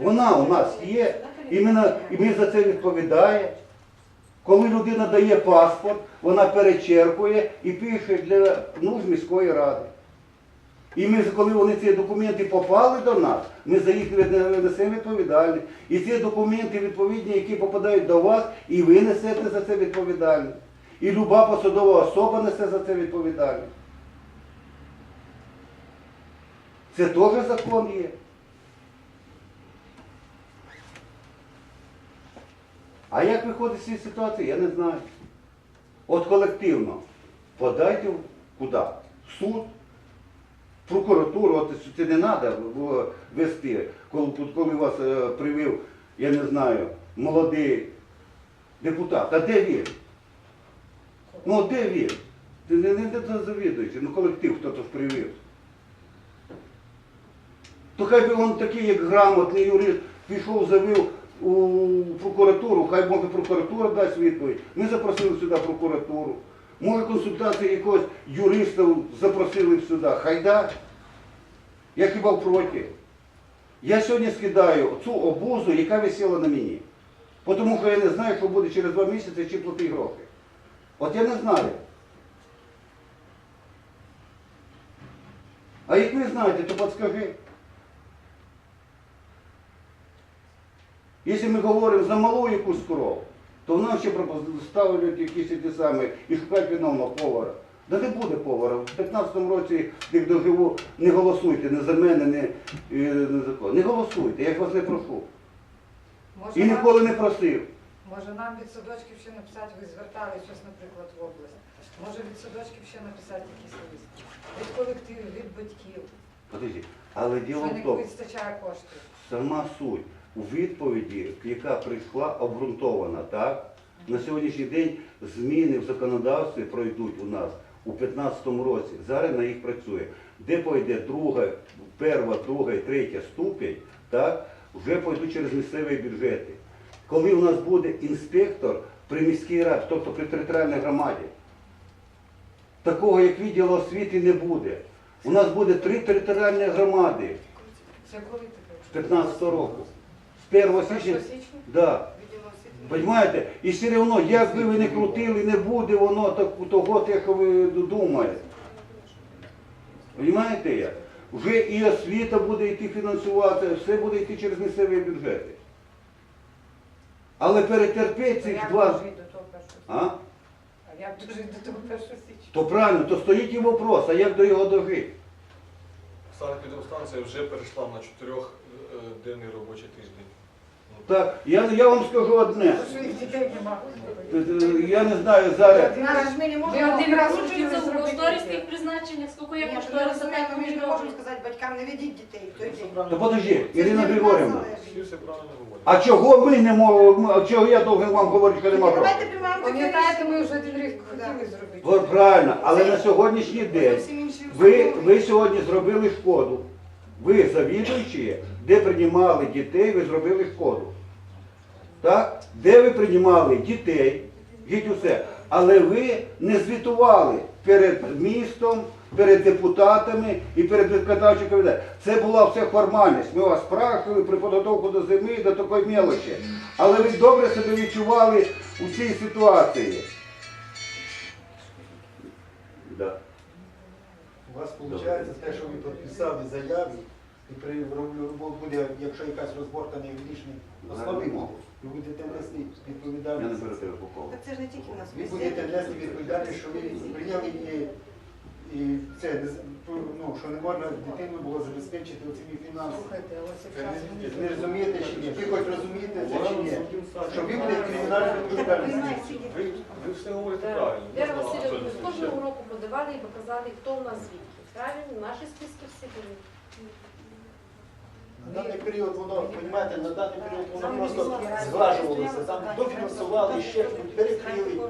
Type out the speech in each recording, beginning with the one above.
Вона у нас є, і ми, за це відповідаємо. Коли людина дає паспорт, вона перечеркує і пише для нужд міської ради. І ми, коли вони ці документи попали до нас, ми за їх несемо відповідальність. І ці документи відповідні, які попадають до вас, і ви несете за це відповідальність. І люба посадова особа несе за це відповідальність. Це теж закон є. А як виходить з цієї ситуації, я не знаю. От колективно подайте куди? В суд, в прокуратуру, от це не треба вести, коли, коли вас е, привів, я не знаю, молодий депутат. А де він? Ну де він? Ти не, не, не завідуючи, ну колектив хто то привів. То хай би він такий, як грамотний юрист, пішов, завів у прокуратуру, хай може прокуратура дасть відповідь. Ми запросили сюди прокуратуру. Може консультації якогось юриста запросили сюди. Хай да. Я хіба проти. Я сьогодні скидаю цю обузу, яка висіла на мені. Тому що я не знаю, що буде через два місяці чи плати гроші. От я не знаю. А як ви знаєте, то підскажи. Якщо ми говоримо за малу якусь корову, то в нас ще ставлять якісь ті самі і шукають виновного повара. Да не буде повара. В 15-му році, як доживу, не голосуйте не за мене, не, не за кого. Не голосуйте, я ж вас не прошу. Може, І ніколи не просив. може нам від садочків ще написати, ви звертали щось, наприклад, в область. Може від садочків ще написати якийсь лист. Від колективів, від батьків, Подожди. Але діло в не тому, вистачає коштів. сама суть у відповіді, яка прийшла обґрунтована, так? На сьогоднішній день зміни в законодавстві пройдуть у нас у 2015 році. Зараз на їх працює. Де пойде друга, перша, друга і третя ступінь, так? вже пойдуть через місцеві бюджети. Коли у нас буде інспектор при міській раді, тобто при територіальній громаді, такого як відділу освіти не буде. У нас буде три територіальні громади з таке? 15 року. З 1 1 січня. січня? Да. Понимаєте? І все одно, як би ви не крутили, не буде воно так- того, що ви думаєте. Понимаєте як? Вже і освіта буде йти фінансувати, все буде йти через місцеві бюджети. Але перетерпіть цих два. А? А як дожити до того першого січня? То правильно, то стоїть і вопрос, а як до його дожити? Санепідемстанція вже перейшла на чотирьохденний робочий тиждень. Так, я, я вам скажу одне. Дітей. Е, Я не знаю зараз. Нас ж ми не Ви можемо один раз кручується в зробити кошторисних призначеннях, скільки я Ні, ми кошториса, розуміємо, ми ми ж не можемо сказати батькам, не ведіть дітей в той день. То подожди, Ірина Григорівна. Всі все правильно говорять. А чого ми не можемо, а чого я должен вам говорити, що нема права? Давайте приймаємо таке Пам'ятаєте, ми вже один рік хотіли зробити. От правильно, але на сьогоднішній день ви, ви сьогодні зробили шкоду. Ви завідуючі, де приймали дітей, ви зробили шкоду. Так? Де ви приймали дітей, геть усе. Але ви не звітували перед містом, перед депутатами і перед виконавчим комітетом. Це була все формальність. Ми вас спрашували при підготовку до зими до такої мелочі. Але ви добре себе відчували у цій ситуації. Да. У вас виходить те, що ви підписали заяву, і при буде, якщо якась розборка не основі буде, ви будете нести Я не беру тебе по колу. Так це ж не тільки нас. Ви будете нести відповідальність, що ви прийняли і, це не з- ну, що не можна дитину було забезпечити оцими фінансами. Ви не- розумієте чи ні? Ви хоч розумієте це чи ні? Що ви будете кримінальною відповідальністю? Ви, ви все говорите правильно. Вера Васильовна, кожного року подавали і показали, хто у нас звідки. Правильно? Наші списки всі були. На даний період воно, розумієте, на даний період воно просто зглажувалося, там дофінансували, ще перекрили.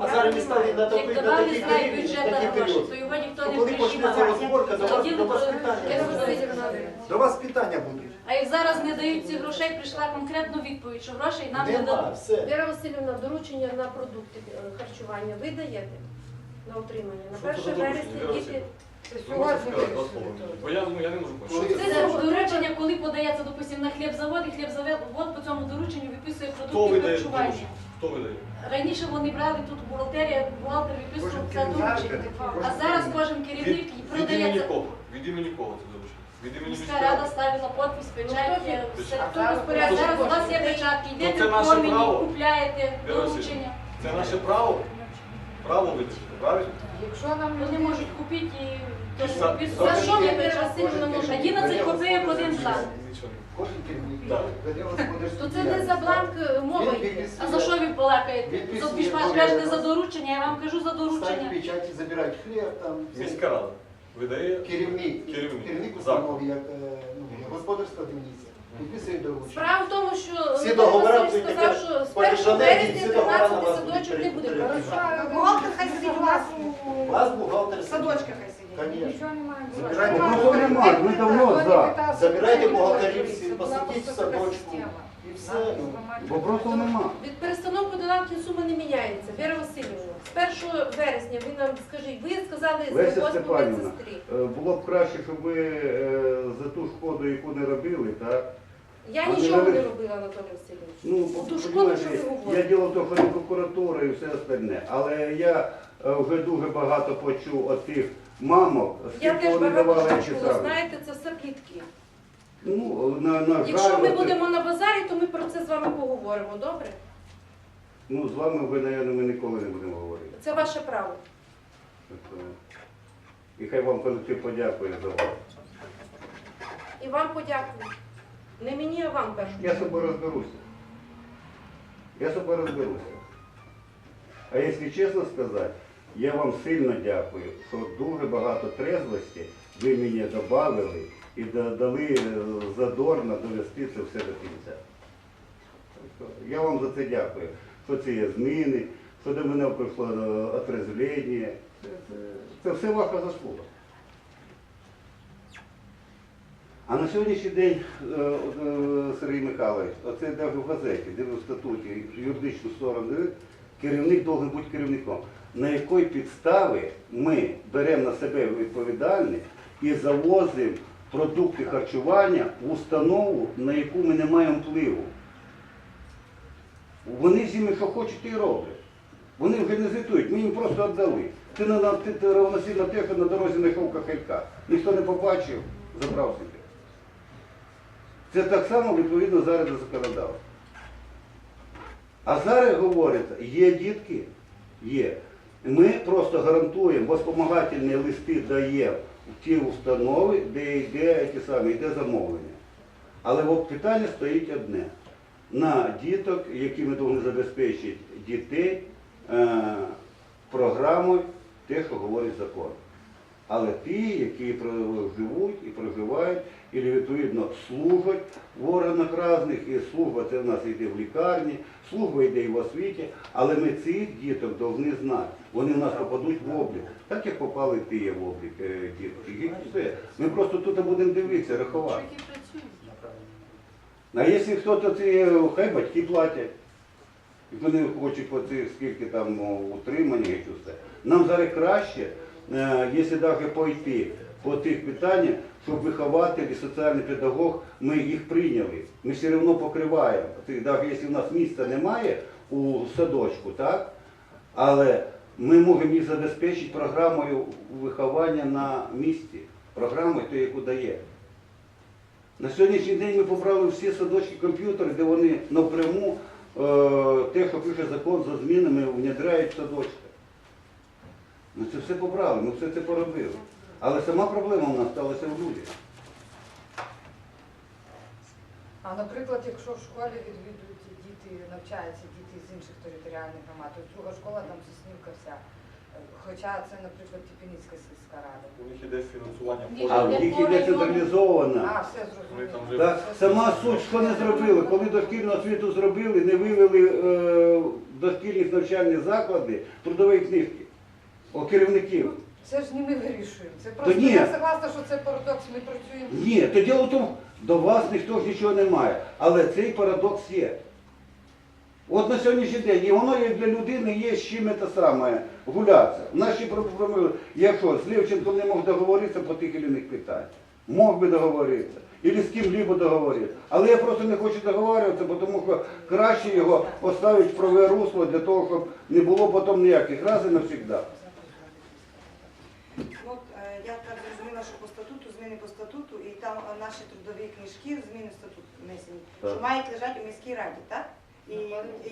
А зараз ми стали на такий- на такий період, такий то коли почнеться розборка, до вас, до вас питання. Васильівна, До вас питання будуть. А як зараз не дають цих грошей, прийшла конкретна відповідь, що грошей нам не Нема, дадуть. все. Віра Васильівна, доручення на продукти е, харчування ви даєте на утримання? На Що це 1 за доручення, вересня Віра діти сьогодні. Бо я, ну, я не можу Коли почути. Це доручення, коли подається, допустимо, на хлібзавод, і хлібзавод по цьому дорученню виписує Хто продукти видає харчування. Хто видає? Раніше вони брали тут бухгалтерія, бухгалтер виписував це доручення. А зараз кожен керівник Від, від імені продається. кого? Від імені кого це доручення? Від імені Міська міської рада ради? ставила подпис, печать, Ну, все. Хто зараз розпоряджає? Зараз у вас є печатки, Ну, йдете це в наше право. купляєте Віра доручення. Це наше право? Право видати, правильно? Якщо нам Вони можуть купити і За- що ми перевасили на Кожен ножа? 11 копійок один бланк. То це не за бланк е, йде. А за що ви балакаєте? За кажете за доручення, я вам кажу за Ставить доручення. печаті, забирають хліб, там. Міська рада видає керівник, Керівник. керівник установи, як е, ну, господарська доручення. Справа в тому, що Всі договори Васильович сказав, що з 1 порішені, вересня всі договори на 13 садочок не буде. Бухгалтер хай сидить у нас У вас бухгалтер садочках хай сидить. Конечно. Нічого немає. Забирайте бухгалтерів немає, ми давно за. Забирайте бухгалтерів всі, посадіть в садочку. І все. Ну. нема. Від перестановки додатків сума не міняється. Вера Васильівна, з 1 вересня ви нам скажіть, ви сказали з Леся 8 Степанівна, медсестрі. Е, Було б краще, щоб ви е, за ту шкоду, яку не робили, так? Я Вони нічого не робила, Анатолій Васильович. Ну, Ту шкоду, що ви я говорите. діло в тому, що не прокуратура і все остальне. Але я е, вже дуже багато почув от тих мамок, Я теж багато чула. Знаєте, це все плітки. Ну, на, на жаль, Якщо ми оце- будемо на базарі, то ми про це з вами поговоримо, добре? ну, з вами ви, наверное, ми ніколи не будемо говорити. Це ваше право. Тобто, І хай вам колектив подякує за вас. І вам подякую. Не мені, а вам першу. Я з собою розберуся. Я з собою розберуся. А якщо чесно сказати, я вам сильно дякую, що дуже багато трезвості ви мені додали і дали е, задорно довести це все до кінця. Я вам за це дякую, що це є зміни, що до мене прийшло е, отрезвлення. Це, це, це все ваша заслуга. А на сьогоднішній день, е, Сергій Михайлович, оце навіть в газеті, де в статуті юридичну сторону керівник має бути керівником. На якої підставі ми беремо на себе відповідальність і завозимо продукти харчування в установу, на яку ми не маємо впливу. Вони з ними що хочуть, і роблять. Вони вже не звітують, ми їм просто віддали. Ти на равносильно те, що на дорозі знайшов кахелька. Ніхто не побачив, забрав собі. Це так само відповідно зараз до законодавства. А зараз говориться, є дітки, є. Ми просто гарантуємо, воспомагательні листи дає ті установи, де йде ті самі, йде замовлення. Але от питання стоїть одне. На діток, які ми повинні забезпечити дітей е, програмою, те, що говорить закон. Але ті, які живуть і проживають, і відповідно служать в органах різних, і служба це в нас йде в лікарні, служба йде і в освіті, але ми цих діток повинні знати. Вони в нас попадуть в облік, так як попали ті в облік е, дітки. І все. Ми просто тут будемо дивитися, рахувати. А якщо хтось це, хай батьки платять. І вони хочуть по цих скільки там утримання і все. Нам зараз краще, е, якщо навіть пойти по тих питаннях, щоб вихователь і соціальний педагог, ми їх прийняли. Ми все одно покриваємо. Навіть якщо в нас місця немає у садочку, так? Але ми можемо їх забезпечити програмою виховання на місці, програмою, ту, яку дає. На сьогоднішній день ми побрали всі садочки комп'ютери, де вони напряму е, те, що пише закон за змінами, внедряють в садочки. Ми це все побрали, ми все це поробили. Але сама проблема в нас сталася в людях. А наприклад, якщо в школі відвідують діти, навчаються діти з інших територіальних громад, то друга школа там Соснівка вся. Хоча це, наприклад, Тіпіницька сільська рада. У них іде фінансування Ні, А в них іде централізовано. А, все Вони зрозуміло. там вже Так, сама суть, що не зробили, коли дошкільну освіту зробили, не вивели е, дошкільних навчальних заклади трудової книжки, о, керівників. Це ж не ми вирішуємо. Це просто ні. я согласна, що це парадокс. Ми працюємо. Ні, то діло в тому, до вас ніхто ж нічого не має. Але цей парадокс є. От на сьогоднішній день, і воно як для людини є з чим це саме гулятися. Наші проблеми, якщо з Левченком не мог договоритися по тих чи інших питань, мог би договоритися. Или з ким-либо договоритися. Але я просто не хочу договорюватися, тому що краще його поставити в праве русло для того, щоб не було потім ніяких раз і навсегда. Ну, е, я так зрозуміла, що по статуту, зміни по статуту, і там е, наші трудові книжки, зміни статут внесені, Так. що мають лежати у міській раді, так? І,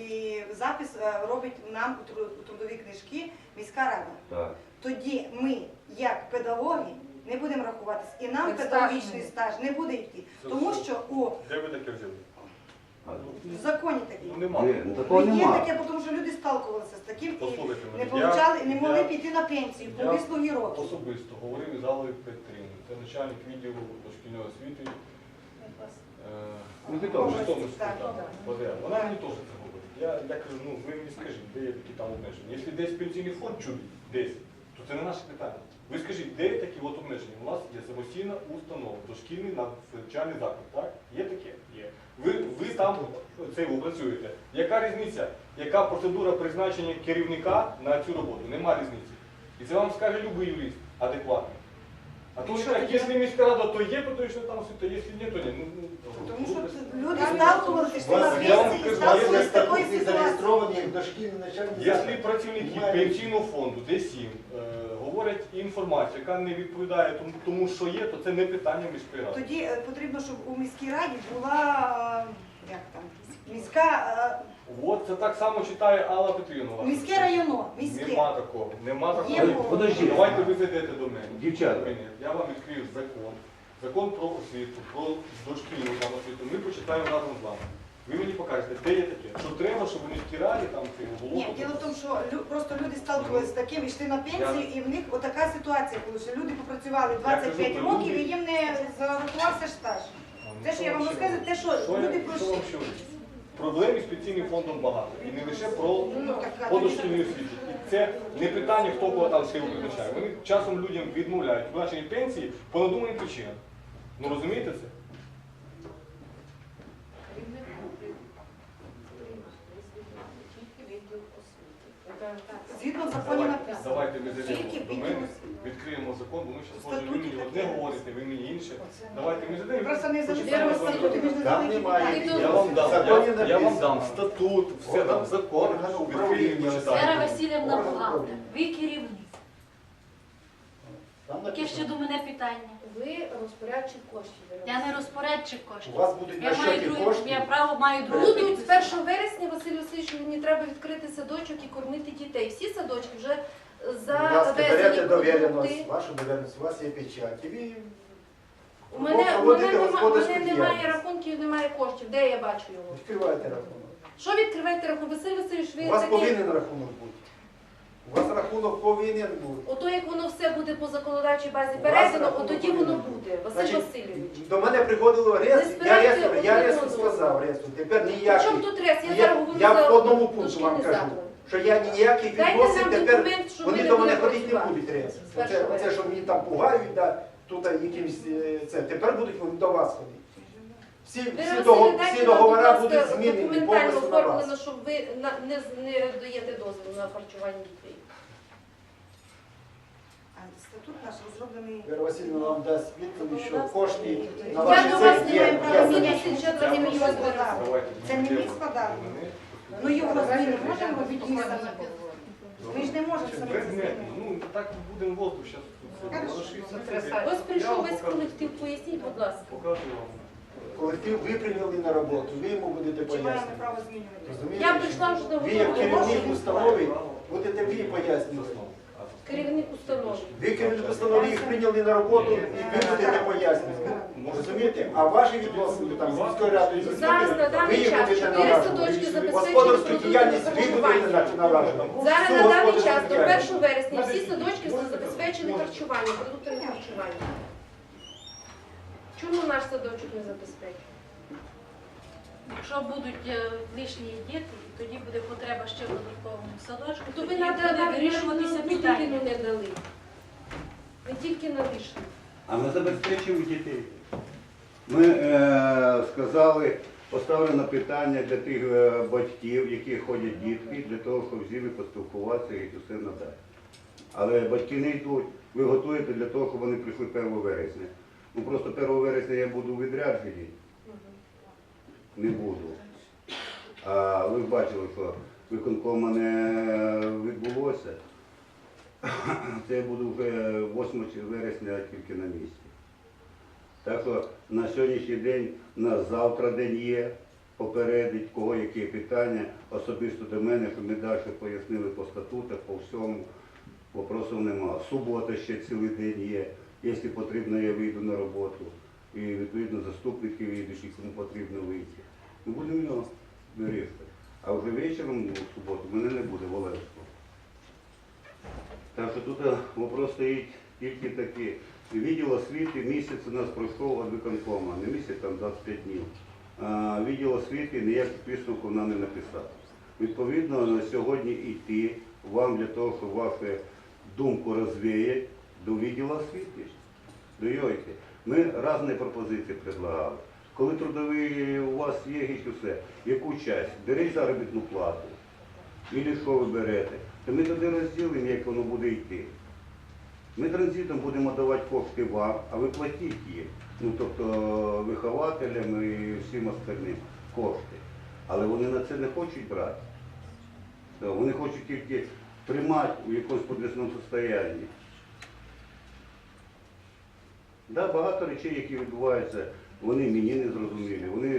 і запис е, робить нам у тру- у трудові книжки міська рада. Так. Тоді ми, як педагоги, не будемо рахуватись, і нам стаж педагогічний не стаж не буде йти. Тому що у Де ви таке взяли? в законі такі. Ну нема. Ні, ну, такого Є нема. таке, тому що люди сталкувалися з таким і Послухайте не мене. получали, не могли я- піти на пенсію по я вислугі років. Особисто говорив із Аллою Петрівною. Це начальник відділу дошкільної освіти. е, Ну. Вона мені теж це говорить. Я, я кажу, ну ви мені скажіть, де є такі там обмеження. Якщо десь пенсійний фонд чують, десь, то це не наше питання. Ви скажіть, де є такі от обмеження? У нас є самостійна установа, дошкільний навчальний заклад, так? Є таке? Є. Ви, ви там це працюєте. Яка різниця? Яка процедура призначення керівника на цю роботу? Нема різниці. І це вам скаже будь-який юрист адекватний. А ви що так, якщо міська рада, то є, то точно там все, то якщо ні, то ні. Ну, ну, Тому що ну, люди сталкувалися, йшли на Вас- я вам пенсії і кажу, сталкувалися з такою ситуацією. зареєстрований як дошкільний начальник. Якщо працівники пенсійного фонду Д7 е, говорять інформацію, яка не відповідає тому, тому, що є, то це не питання міської ради. Тоді е, потрібно, щоб у міській раді була е, як там, міська, От це так само читає Алла Петрівна. е, міське районо, міське. Нема такого. Нема такого. Є мова. Подожди. Давайте ви зайдете до мене. Дівчата. До мене. Я вам відкрию закон. Закон про освіту, про дошкільну там освіту. Ми почитаємо разом з вами. Ви мені покажете, де є таке. Що треба, щоб у міській раді там це було. Ні, діло в тому, що лю- просто люди сталкувалися з таким, йшли на пенсію, і в них отака ситуація була, що люди попрацювали 25 кажу, років і їм не зарахувався стаж. Те, що я вам розказую, те, що Що люди я- пройшли. Проблем із пенсійним фондом багато. І не лише про Ну, так, а по тоді- дошкільній освіті. І це не питання, хто кого там силу призначає. Вони часом людям відмовляють в пенсії по надуманим причинам. Ну розумієте це? Згідно в законі Давайте, написано. давайте ми зайдемо до мене. Відкриємо закон, бо ми зараз можемо ви мені одне говорите, ви мені інше. Давайте ми зайдемо. Просто не статути, Там немає. Я вам дам, Законі я, я вам написано. статут, все там закон, відкриємо, управління. Вера. Васильівна Орган Ви керівник. Там Яке ще написано. до мене питання? Ви розпорядчик коштів. Я не розпорядчик коштів. У вас будуть Я на маю щоки другу, кошти. я право маю другу. Будуть з 1 вересня, Василь Васильович, мені треба відкрити садочок і кормити дітей. Всі садочки вже Ласка, берете довіреність, вашу довіреність, у вас є печать. І ви У мене, у мене, проводите нема, у господарську мене немає діяльність. рахунків, немає коштів. Де я бачу його? Відкривайте рахунок. Що відкриваєте рахунок? Василь Васильович, ви У вас такий... повинен рахунок бути. У вас рахунок повинен бути. Ото як воно все буде по законодавчій базі У вас передано, рахунок от тоді воно повинен буде. Василь Значить, Васильович. До мене приходило Не рез, я збирайте резко, я одного. сказав резко. Тепер При ніякий. чому тут рез? Я, Я, зараз говорю я за по одному пункту дошкільний вам кажу, заклад. Що я ніяких Дайте відносин нам тепер, документ, що вони ми не до мене будемо ходити не працювати. будуть. З Оце, що мені там пугають, да, тут якимось, е, це, тепер будуть вони до вас ходити. Всі, всі, дого- всі договори будуть змінені документально повністю на вас. оформлено, щоб ви на- не, з- не даєте дозвіл на харчування дітей. А Статут наш розроблений. Вера Васильівна вам дасть відповідь, що кошти на Я ваші до вас не є. маю є. права Ні, змінити мій його складав. Це не мій складав. Ну його зміни можемо робити ми ж не можемо самі це Предметно. Ну, так будемо воздух зараз. Ось прийшов весь колектив, поясніть, будь ласка. Покажу вам. Колектив ви прийняли на роботу, ви йому будете Чи маємо пояснювати. право змінювати? Розумієте? Я прийшла вже до Ви як керівник установи будете ви пояснювати. Керівник установи. Ви керівник установи їх прийняли на роботу і ви будете пояснювати. Розумієте? А ваші відносини там з міською радою, з Зараз на даний час будете чотири садочки забезпечені Господарську продуктами діяльність ви будете харчування. Зараз на даний час до 1 вересня всі садочки забезпечені харчуванням, продуктами харчування. Чому наш садочок не забезпечений? Якщо будуть е, лишні діти, тоді буде потреба ще в додатковому садочку, То ви буде вирішуватися питання. дитину не дали. Ви тільки на. А ми забезпечуємо дітей. Ми е, сказали, Поставлено питання для тих е, батьків, які ходять дітки, для того, щоб з ними поспілкуватися і все надати. Але батьки не йдуть, ви готуєте для того, щоб вони прийшли 1 вересня. Ну просто 1 вересня я буду у відрядженні, не буду. А ви бачили, що виконкома не відбулося. Це я буду вже 8 вересня тільки на місці. Так що на сьогоднішній день, на завтра день є, попередить, кого які питання, особисто до мене, щоб ми далі пояснили по статутах, по всьому. Вопросів нема. Субота ще цілий день є. Якщо потрібно, я вийду на роботу. І відповідно заступники вийдуть, кому потрібно вийти. Ми будемо його. А вже вечором у суботу мене не буде в Олевську. Так що тут е, вопрос стоїть тільки такий. Відділ освіти місяць у нас пройшов від виконкома, не місяць, там 25 днів. А, Відділ освіти ніяких висновків нам не написав. Відповідно, на сьогодні йти вам для того, щоб вашу думку розвіяти до відділу освіти. До. Ми різні пропозиції предлагали. Коли трудовий у вас є геть усе, яку часть? Беріть заробітну плату. Ілі що ви берете? То ми тоді розділимо, як воно буде йти. Ми транзитом будемо давати кошти вам, а ви платіть їм. Ну, тобто вихователям і всім остальним кошти. Але вони на це не хочуть брати. Вони хочуть тільки тримати у якомусь підвісному стані. Да, багато речей, які відбуваються, вони мені не зрозумілі, вони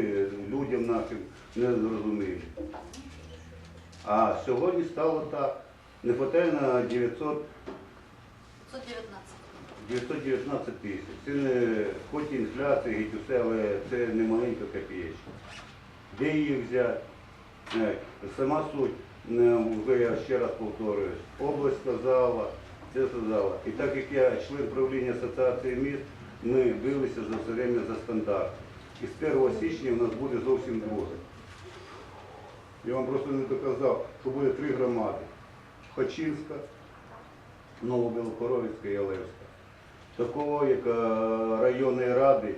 людям нашим не зрозумілі. А сьогодні стало так. Не вистачає на 900 919 тисяч. Це не хоч інфляція, геть усе, але це не маленька копієчка. Де її взяти? Е, Сама суть, е, вже я ще раз повторююсь, область сказала, це сказала. І так як я член правління Асоціації міст, ми билися за все время за стандарт. І з 1 січня у нас буде зовсім друге. Я вам просто не доказав, що буде три громади. Хочинська, Новобілокоровицька і Олевська. Такого, як е, районної ради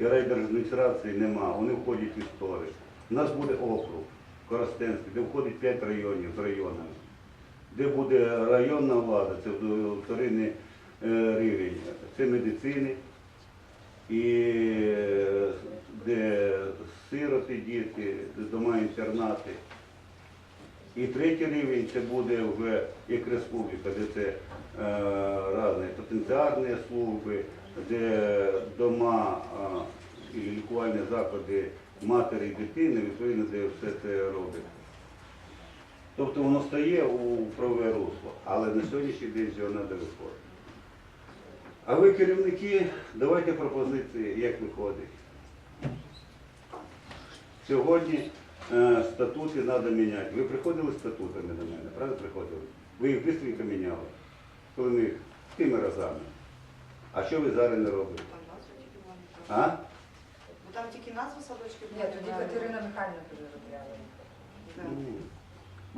і райдержадміністрації нема, вони входять в історію. У нас буде округ Коростенський, де входить 5 районів з районами. Де буде районна влада, це вторинний е, рівень, це медицини, і де сироти діти, дома інтернати. І третій рівень це буде вже як республіка, де це е, різні потенціарні служби, де дома е, і лікувальні заклади матері і дитини, відповідно, де все це робить. Тобто воно стає у правове русло, але на сьогоднішній день цього треба виходити. А ви, керівники, давайте пропозиції, як виходить. Сьогодні е, статути треба міняти. Ви приходили з статутами до мене, правда приходили? Ви їх швидко міняли, коли ми їх тими разами. А що ви зараз не робите? Там назва тільки була не А? Ну, Там тільки назва садочків Ні, тоді Катерина Михайлівна переробляла.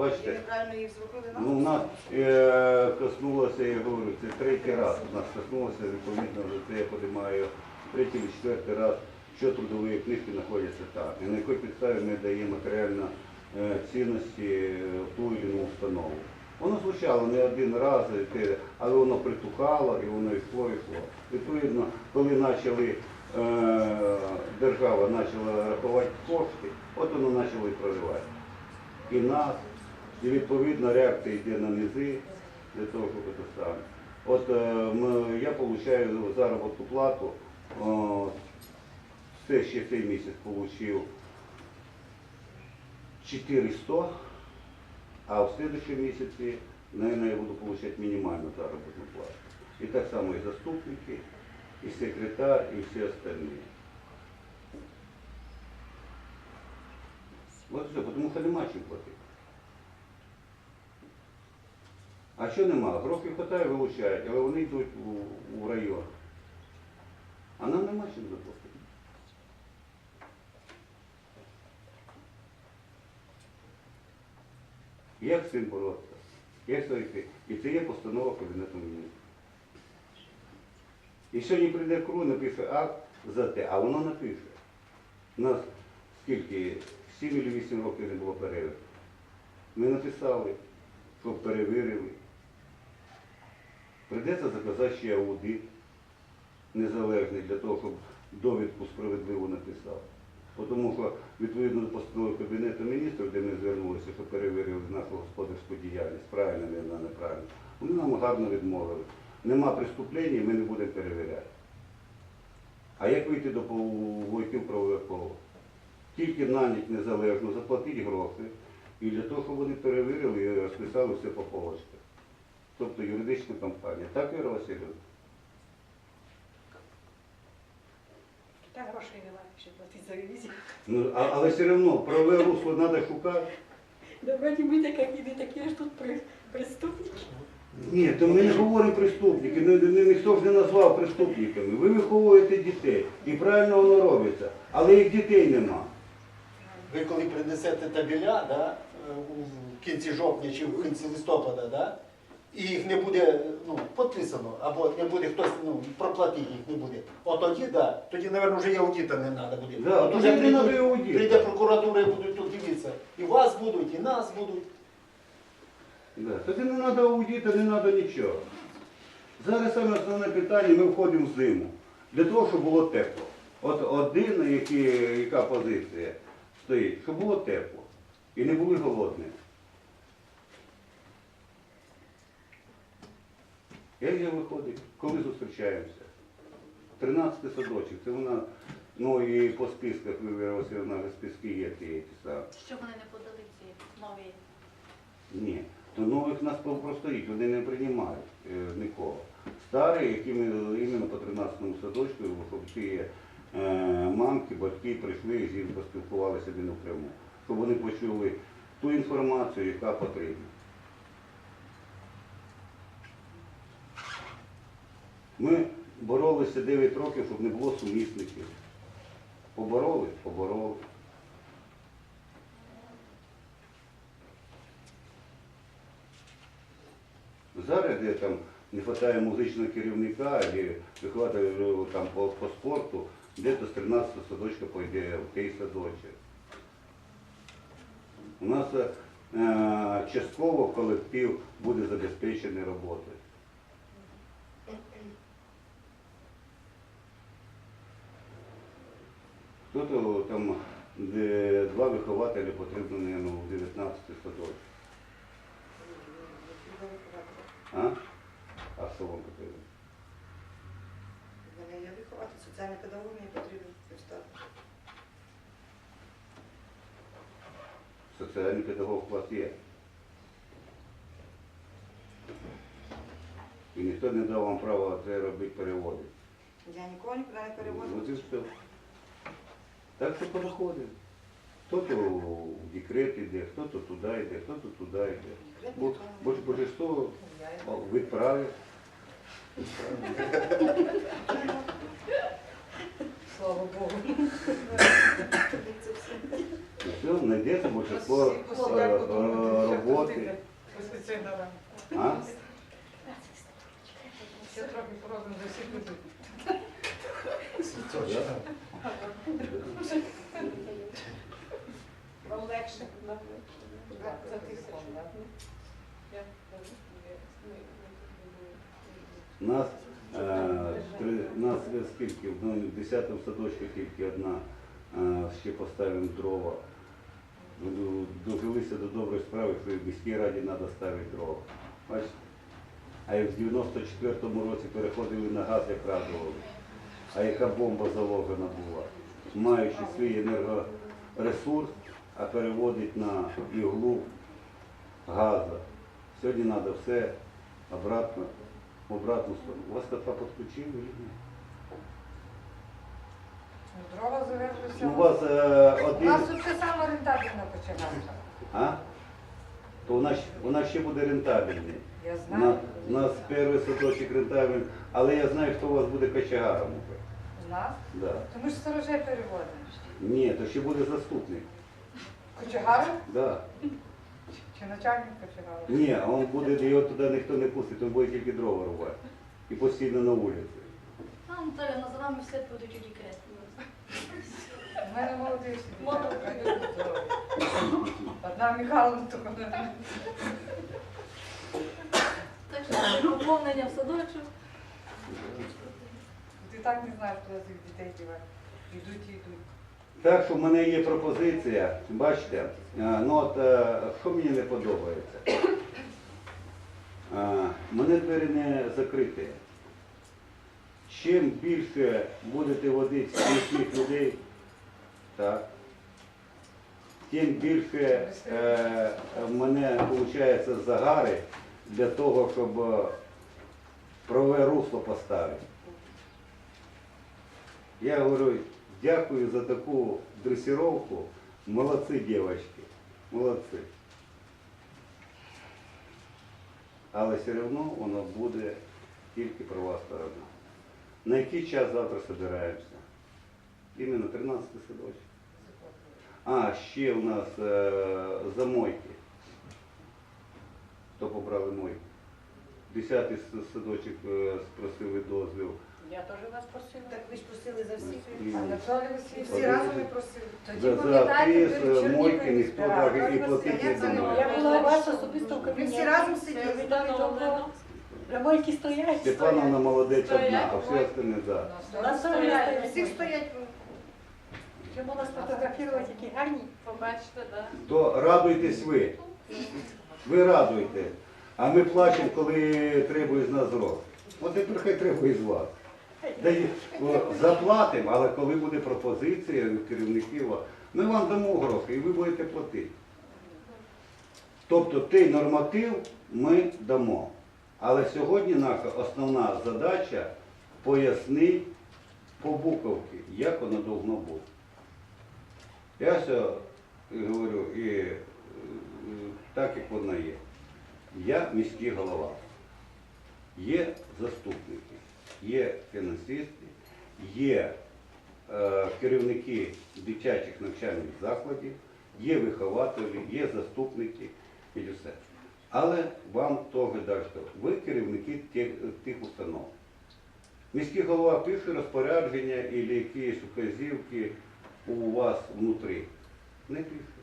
Бачите, неправильно їх зробили ну, у нас е, коснулося, я говорю, це третій раз. У нас коснулося, відповідно, за це я подимаю третій чи четвертий раз, що трудові книжки знаходяться там. І на якій підставі ми даємо матеріально е, цінності е, в ту чи іншу установу. Воно звучало не один раз, але воно притухало і воно йшло, йшло. Відповідно, коли почали, е, держава почала рахувати кошти, от воно почало і проривати. І нас, і відповідно реакція йде на низи для того, щоб це саме. От е, я отримую заробітну плату, все ще цей місяць отримав 400, а в следующем місяці, наверное, я буду отримувати мінімальну заробітну плату. І так само і заступники, і секретар, і всі остальні. Вот все, тому що нема чим платити. А що нема? Грошей хватає, вилучають, але вони йдуть у, у район. А нам нема чим заплатити. Як з цим боротися? Як знайти? І це є постанова Кабінету міністрів. І сьогодні прийде КРУ, напише акт за те, а воно напише. У нас скільки? 7 чи 8 років не було перевірки. Ми написали, щоб перевірили. Прийдеться заказати ще аудит незалежний для того, щоб довідку справедливо написав. Тому що відповідно до постанови Кабінету міністрів, де ми звернулися, що перевірили нашу господарську діяльність, правильно вона неправильно, вони нам гарно відмовили. Нема преступлення, ми не будемо перевіряти. А як вийти до вояків правових коло? Тільки нанять незалежно, заплатити гроші, і для того, щоб вони перевірили і розписали все по полочках. Тобто юридична компанія. Так, Віра Васильівна? Та грошей немає, щоб платити за ревізію. Ну, а, але все одно праве русло треба шукати. Да вроде мы так как не такие ж тут при- преступники. Ні, то ми не говоримо преступники, ні, ні, ніхто ж не назвав преступниками. Ви виховуєте дітей, і правильно воно робиться, але їх дітей нема. Ви коли принесете табеля да, е, у кінці жовтня чи в кінці листопада, да, і їх не буде ну, підписано, або не буде хтось ну, проплатити їх не буде. От тоді, да, тоді, мабуть, вже і аудита не треба буде. Да, От тоді уже не прийдуть- треба і аудита. Прийде прокуратура і будуть тут дивитися. І вас будуть, і нас будуть. Да. Тоді не треба аудита, не треба нічого. Зараз саме основне питання, ми входимо в зиму. Для того, щоб було тепло. От один, які, яка позиція стоїть, щоб було тепло. І не були голодні. Же виходить? Коли зустрічаємося? 13 садочок, це вона, ну і по списках, ви Віра Васильівна, списки є ті, ті самі. Що вони не подали ці нові? Ні, то нових нас просто їх, вони не приймають е, нікого. Старі, які ми іменно по 13-му садочку, ті е, мамки, батьки прийшли і з ним поспілкувалися один напряму, щоб вони почули ту інформацію, яка потрібна. Ми боролися 9 років, щоб не було сумісників. Побороли, побороли. Зараз, де там не вистачає музичного керівника, або вихватує там по, по спорту, де-то з 13 садочка пойде в той садочок. У нас е, частково колектив буде забезпечений роботою. Хто-то там де два вихователі потрібно, наверное, у 19 садочок. А? А що вам потрібно? Мене є виховати, соціальний педагог мені потрібен. Соціальний педагог у вас є. І ніхто не дав вам права це робити переводи. Я нікого нікуди не переводжу. Все. Так що переходить. Хто-то в декрет йде, хто-то туди йде, хто-то туди йде. Бо, бо, божество відправить. Слава Богу. Все, знайдеться божество е, що роботи. А? Ще трохи поробимо за всіх людей. Вам легше. Нас, три, нас скільки, в 10 садочку тільки одна, е, ще поставимо дрова. Дожилися до доброї справи, що і в міській раді треба ставити дрова. Бачите? А як в 94-му році переходили на газ, як радували. А яка бомба заложена була, маючи свій енергоресурс, а переводить на іглу газу. Сьогодні треба все обратно, в обратну сторону. У вас кота підключили? чи ні? Дрова залежуся. Ну, у вас е, У один. нас тут все саме рентабельно починається. А? То нас, у нас ще буде рентабельний. Я У знаю. нас, у нас перший садочок рентабельний, але я знаю, хто у вас буде кочегаром. У нас? Да. То ми ж сторожей переводимо. Ні, то ще буде заступник. Кочегаром Да. чи начальник кочегаром? Ні, а він буде, його туди ніхто не пустить, він буде тільки дрова рубати. І постійно на вулиці. А, Наталя, за нами все будуть у декрет. У мене молодий Молодий. Одна Михайловна тільки. Так що поповнення в садочок. Ти так не знаєш, куди цих дітей дівати. Йдуть і йдуть. Так що в мене є пропозиція, бачите, ну от е, що мені не подобається. Мене двері не закриті. Чим більше будете водити смішних людей, так, тим більше е, в мене виходить загари для того, щоб е, правове русло поставити. Я говорю, дякую за таку дресировку. Молодці, дівчатки, молодці. Але все одно воно буде тільки права сторона. На який час завтра збираємося? Іменно 13 садочок. А, ще у нас е, замойки. Хто побрали мойку? Десятий садочок е, спросили дозвіл. Я теж вас просила. Так ви ж просили за всіх. А всі разом не просили. Тоді пам'ятаєте, ви е, мойки ніхто навіть і платити не це не думає. Я була у вас особисто в Ми кабінеті. всі разом сиділи. Встановлено. Стоять. Степановна молодець одна, а всі остальні за. На стоять. Я можна сфотографувати, які гарні. Побачите, так. То радуйтесь ви. Ви радуйте. А ми плачемо, коли треба з нас зрос. От і трохи треба із вас. О, заплатимо, але коли буде пропозиція від керівників, ми вам дамо гроші і ви будете платити. Тобто той норматив ми дамо. Але сьогодні наша основна задача пояснити по буковці, як воно должно бути. Я все говорю і е, так, як воно є. Я міський голова. Є заступники, є фінансисти, є е, керівники дитячих навчальних закладів, є вихователі, є заступники і все. Але вам того далі. Ви керівники тих, тих установ. Міський голова пише розпорядження або якісь вказівки у вас внутрі. Не пише.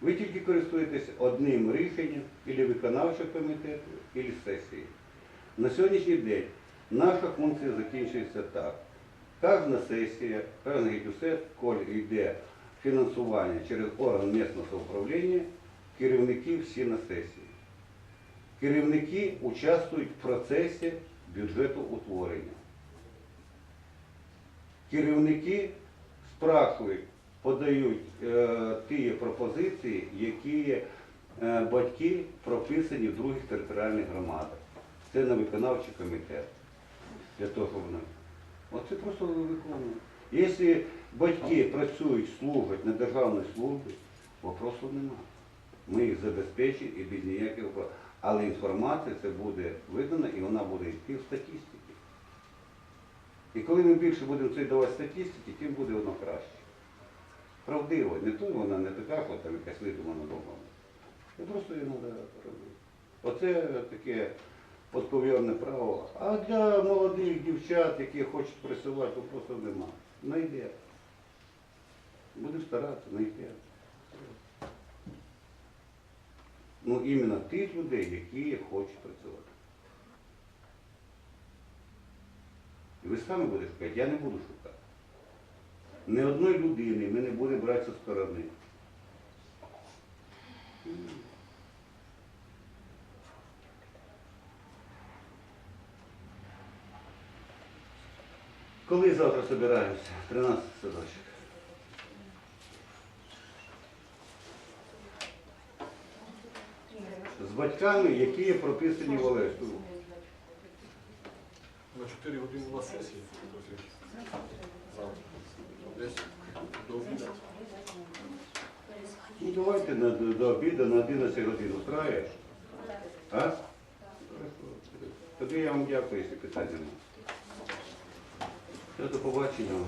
Ви тільки користуєтесь одним рішенням або виконавчого комітету, або сесії. На сьогоднішній день наша функція закінчується так. Кожна сесія, кожен гідюсет, коли йде фінансування через орган місцевого самоуправління, керівники всі на сесії. Керівники участвують в процесі бюджету утворення. Керівники спрашують, подають е, ті пропозиції, які е, батьки прописані в других територіальних громадах. Це на виконавчий комітет. Для того, вони. Оце просто виконують. Якщо батьки працюють, служать на державній службі, вопросу немає. Ми їх забезпечимо і без ніяких вопросів. Але інформація це буде видана і вона буде йти в статистиці. І коли ми більше будемо це давати статистики, тим буде воно краще. Правдиво, не то вона не така, що там якась видумана. І просто її треба робити. Оце таке подковірне право. А для молодих дівчат, які хочуть працювати, то просто нема. Найде. Будемо старатися, знайти. Ну, іменно тих людей, які хочуть працювати. І ви самі будете шукати, я не буду шукати. Ні одної людини ми не будемо брати зі сторони. Коли завтра збираємося? 13 садочок. З батьками, які є прописані в Олешку. На 4 години у сесія. Завтра. Десь до обіду. Ну давайте на, до, обіду на 11 годин устраєш? А? Тоді я вам дякую, якщо питання. До побачення.